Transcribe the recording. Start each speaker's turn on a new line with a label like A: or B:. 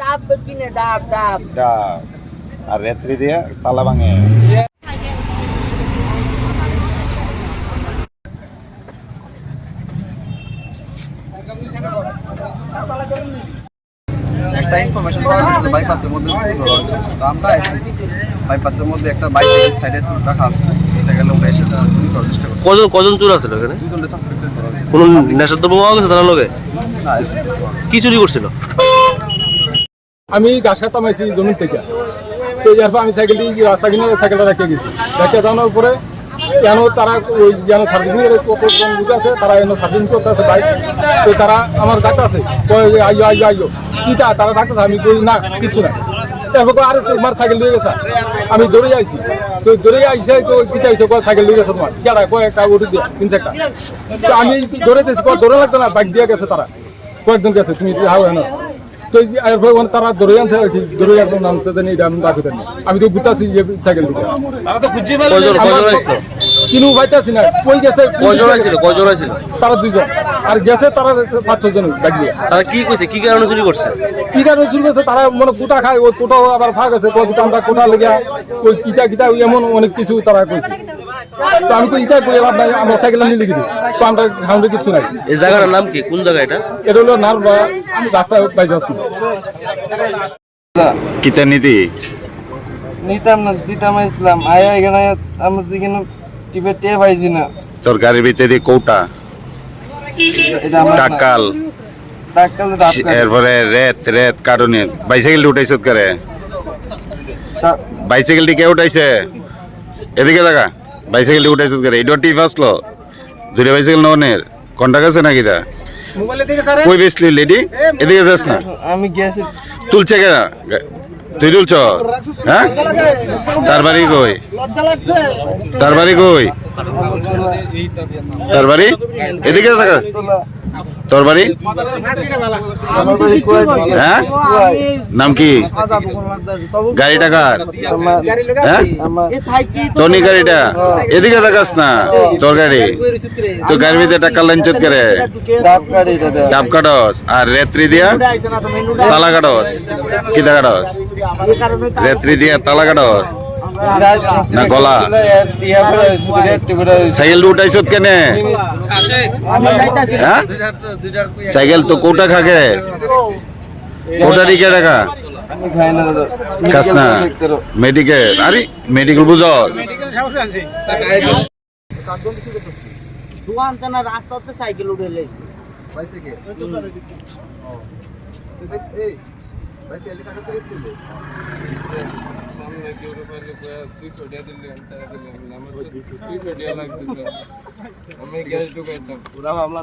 A: ডাব কিনে ডাব ডাব
B: ডাব আর রেত্রি দিয়ে তালা ভাঙে
C: একটা ইনফরমেশন পাওয়া বাইপাসের মধ্যে তো আমরা বাইপাসের মধ্যে একটা বাইক সাইডে রাখা আছে সেখানে আমরা এসে
D: কজন কজন চোর আছিল এখানে
C: সাসপেক্টেড
D: পাওয়া গেছে কি চুরি করছিল?
E: আমি গাছ কাটতাম আইছি জমিন থেকে। তো এরপর আমি সাইকেল দিয়ে রাস্তা কিনে সাইকেলটা রেখে গেছি রেখে যাওয়ার পরে কেন তারা ওই যেন সার্ভিসিং এর কতজন লোক আছে, তারা এনে সার্ভিসিং করতে আছে বাইক তো তারা আমার ডাক্তার আছে। আইয়ো আইয়ো আইয়ো। কি তারা ডাক্তার আমি না, কিচ্ছু না কয়, আরে তোমার সাইকেল দিয়ে গেছে। আমি দৌড়ে যাইছি তো দৌড়ে আইসে তো কিতা চাইছে কয় সাইকেল দিয়ে গেছে তোমার। কেডা কয় একটা উঠে দিয়ে তিন চারটা। তো আমি দৌড়ে দিয়েছি কয় দৌড়ে লাগতো না বাইক দিয়ে গেছে তারা। কয়েকজন গেছে তুমি হাও হেন। তো এরপরে মানে তারা দৌড়ে আনছে আর কি ধরে একদম নামতে জানি এটা আমি ডাকতে আমি তো যে সাইকেল
D: আসছিল
E: কিনু পাইতেছি না কই গেছে?
D: কয়জন আসছিল? কয়জন আসছিল?
E: তারা দুইজন। আর গেছে তারা পাঁচ ছজন ব্যাগ
D: তারা কি কইছে? কি কারণে চুরি করছে?
E: কি কারণে শুরু করছে? তারা মনে কোটা খায় ওই কোটাও আবার ফাঁক আছে। কয় আমরা কোটা লেগে ওই কিতা কিতা এমন অনেক কিছু তারা কইছে। তো আমি কই ইটা কই লাভ নাই আমরা সাইকেল নিয়ে লিখে দিই। তো আমরা খাউন্ডে কিছু নাই।
D: এই জায়গাটার নাম কি? কোন জায়গা এটা?
E: এটা হলো নার বা রাস্তায় পাইছে
B: কিতা নীতি?
C: নিতাম না দিতাম ইসলাম। আয়া এখানে আমরা যেখানে টিপে টের পাইছি না।
B: তোর গাড়ির ভিতরে কৌটা
C: এটা আমার
B: টাকাল
C: ডাক্তার
B: এরপরে রেত রেত কারণে। বাইসাইকেল উঠাইছত করে? বাইসাইকেলটি কে উঠাইছে? এদিকে দেখা বাইসাইকেলটি উঠাইছত করে? এটা টিপ আসলো দুটো বাইসাইকেল ননের কন্টাক্ট আছে নাকি তা কই বেসলি লেডি? এদিকে যাস না।
C: আমি গেছি।
B: তুলছে কে তুই তুলছ হ্যাঁ? তার বাড়ি কই? তার বাড়ি কই? তার বাড়ি? এদিকে তোর বাড়ি? হ্যাঁ? নাম কি? গাড়ি টাকার হ্যাঁ? তোর গাড়িটা? এদিকে দেখাস না তোর গাড়ি। তো গাড়ির ভিতরে টাকা লাঞ্চত করে। ডাব কাটস। আর রেত্রি দিয়া? তালা কাটস। কি কাটস? রেত্রি দিয়া তালা কাটস। না গলা। সাইকেল উঠাইছত কেনে? হ্যাঁ? সাইকেল তো কোটা খাকে? কোটা দিকে দেখা খাস না? মেডিকেল। আরে মেডিকেল বুঝস?
A: রাস্তাতে সাইকেল উঠে লেছে
C: ಐನೂರು ರೂಪಾಯಿ ಫೀಸ್ ಹೊಡೆಯೋದಿಲ್ಲ ಅಂತ ನಮಗೆ ಎಷ್ಟು ಗೊತ್ತಾಗ ಪೂರಾ ಮಾಮಲಾ